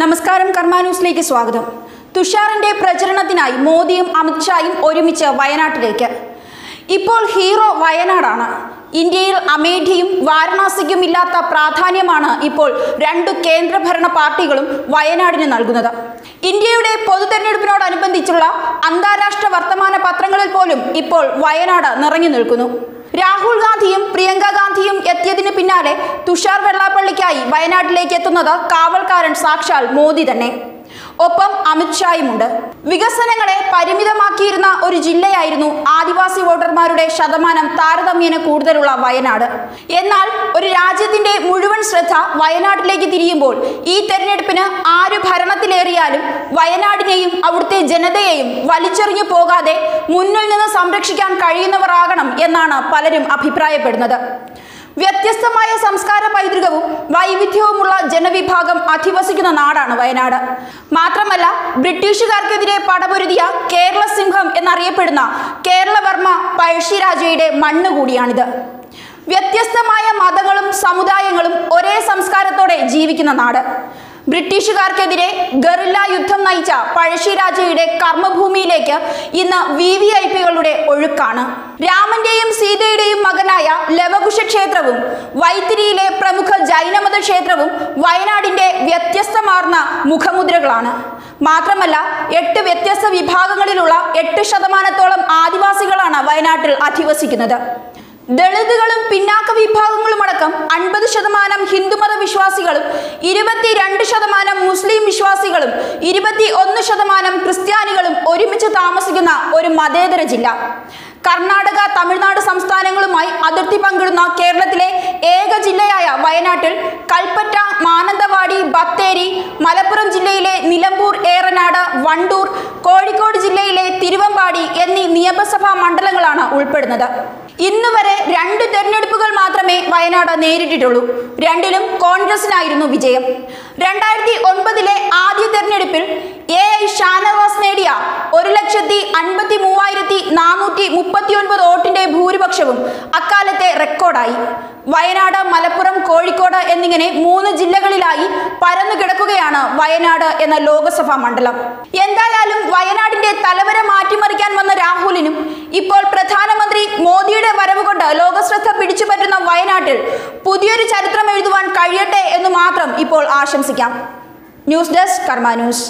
നമസ്കാരം കർമാന്യൂസിലേക്ക് സ്വാഗതം. തുഷാറിന്റെ പ്രചരണത്തിനായി മോദിയും അമിത്ഷായും ഒരുമിച്ച് വയനാട്ടിലേക്ക്. ഇപ്പോൾ ഹീറോ വയനാടാണ്. ഇന്ത്യയിൽ അമേഠിയും വാരണാസിക്കും ഇല്ലാത്ത പ്രാധാന്യമാണ് ഇപ്പോൾ രണ്ടു കേന്ദ്രഭരണ പാർട്ടികളും വയനാടിന് നൽകുന്നത്. ഇന്ത്യയുടെ പൊതു തെരഞ്ഞെടുപ്പിനോടനുബന്ധിച്ചുള്ള അന്താരാഷ്ട്ര വർത്തമാന പത്രങ്ങളിൽ പോലും ഇപ്പോൾ വയനാട് നിറഞ്ഞു നിൽക്കുന്നു. രാഹുൽ ഗാന്ധിയും പ്രിയങ്ക ഗാന്ധിയും എത്തിയതിന് പിന്നാലെ തുഷാർ വെള്ളാപ്പള്ളിക്കായി വയനാട്ടിലേക്ക് എത്തുന്നത് കാവൽക്കാരൻ സാക്ഷാൽ മോദി തന്നെ. ഒപ്പം അമിത്ഷായുമുണ്ട് വികസനങ്ങളെ പരിമിതമാക്കിയിരുന്ന ഒരു ജില്ലയായിരുന്നു ആദിവാസി വോട്ടർമാരുടെ ശതമാനം താരതമ്യേന കൂടുതലുള്ള വയനാട്. എന്നാൽ ഒരു രാജ്യത്തിന്റെ മുഴുവൻ ശ്രദ്ധ വയനാട്ടിലേക്ക് തിരിയുമ്പോൾ ഈ തെരഞ്ഞെടുപ്പിന് ആര് ഭരണത്തിലേറിയാലും വയനാടിനെയും അവിടുത്തെ ജനതയെയും വലിച്ചെറിഞ്ഞു പോകാതെ മുന്നിൽ നിന്ന് സംരക്ഷിക്കാൻ കഴിയുന്നവരാകണം എന്നാണ് പലരും അഭിപ്രായപ്പെടുന്നത്. വ്യത്യസ്തമായ സംസ്കാര പൈതൃകവും വൈവിധ്യവുമുള്ള ജനവിഭാഗം അധിവസിക്കുന്ന നാടാണ് വയനാട്. മാത്രമല്ല ബ്രിട്ടീഷുകാർക്കെതിരെ പടപൊരുതിയ കേരള സിംഹം എന്നറിയപ്പെടുന്ന കേരളവർമ്മ പഴശ്ശിരാജയുടെ മണ്ണ് കൂടിയാണിത്. വ്യത്യസ്തമായ മതങ്ങളും സമുദായങ്ങളും ഒരേ സംസ്കാരത്തോടെ ജീവിക്കുന്ന നാട്. ബ്രിട്ടീഷുകാർക്കെതിരെ ഗറില്ല യുദ്ധം നയിച്ച പഴശ്ശിരാജയുടെ കർമ്മഭൂമിയിലേക്ക് ഇന്ന് വി വി ഐ പികളുടെ ഒഴുക്കാണ്. രാമന്റെയും സീതയുടെയും മകനായ ലവകുശ ക്ഷേത്രവും വൈത്തിരിയിലെ പ്രമുഖ ജൈനമത ക്ഷേത്രവും വയനാടിന്റെ വ്യത്യസ്തമാർന്ന മുഖമുദ്രകളാണ്. മാത്രമല്ല എട്ട് വ്യത്യസ്ത വിഭാഗങ്ങളിലുള്ള എട്ട് ശതമാനത്തോളം ആദിവാസികളാണ് വയനാട്ടിൽ അധിവസിക്കുന്നത്. ദളിതുകളും പിന്നാക്ക വിഭാഗങ്ങളും അടക്കം അൻപത് ശതമാനം ഹിന്ദുമത വിശ്വാസികളും ഇരുപത്തിരണ്ട് ശതമാനം മുസ്ലിം വിശ്വാസികളും ഇരുപത്തി ഒന്ന് ശതമാനം ക്രിസ്ത്യാനികളും ഒരുമിച്ച് താമസിക്കുന്ന ഒരു മതേതര ജില്ല. കർണാടക തമിഴ്നാട് സംസ്ഥാനങ്ങളുമായി അതിർത്തി പങ്കിടുന്ന കേരളത്തിലെ ഏക ജില്ലയായ വയനാട്ടിൽ കൽപ്പറ്റ മാനന്തവാടി ബത്തേരി മലപ്പുറം ജില്ലയിലെ നിലമ്പൂർ ഏറനാട് വണ്ടൂർ കോഴിക്കോട് ജില്ലയിലെ തിരുവമ്പാടി എന്നീ നിയമസഭാ മണ്ഡലങ്ങളാണ് ഉൾപ്പെടുന്നത്. ഇന്ന് വരെ രണ്ട് തെരഞ്ഞെടുപ്പുകൾ മാത്രമേ വയനാട് നേരിട്ടിട്ടുള്ളൂ. രണ്ടിലും കോൺഗ്രസിനായിരുന്നു വിജയം. രണ്ടായിരത്തി ഒൻപതിലെ ആദ്യ ഭൂരിപക്ഷവും അക്കാലത്തെ റെക്കോർഡായി. വയനാട് മലപ്പുറം കോഴിക്കോട് എന്നിങ്ങനെ മൂന്ന് ജില്ലകളിലായി പരന്നു കിടക്കുകയാണ് വയനാട് എന്ന ലോകസഭാ മണ്ഡലം. എന്തായാലും വയനാടിന്റെ തലവര മാറ്റിമറിക്കാൻ വന്ന രാഹുലിനും ഇപ്പോൾ പ്രധാനമന്ത്രി മോദിയുടെ വരവ് കൊണ്ട് ലോകശ്രദ്ധ പിടിച്ചുപറ്റുന്ന വയനാട്ടിൽ പുതിയൊരു ചരിത്രം എഴുതുവാൻ കഴിയട്ടെ എന്ന് മാത്രം ഇപ്പോൾ ആശംസിക്കാം. News desk Karma news.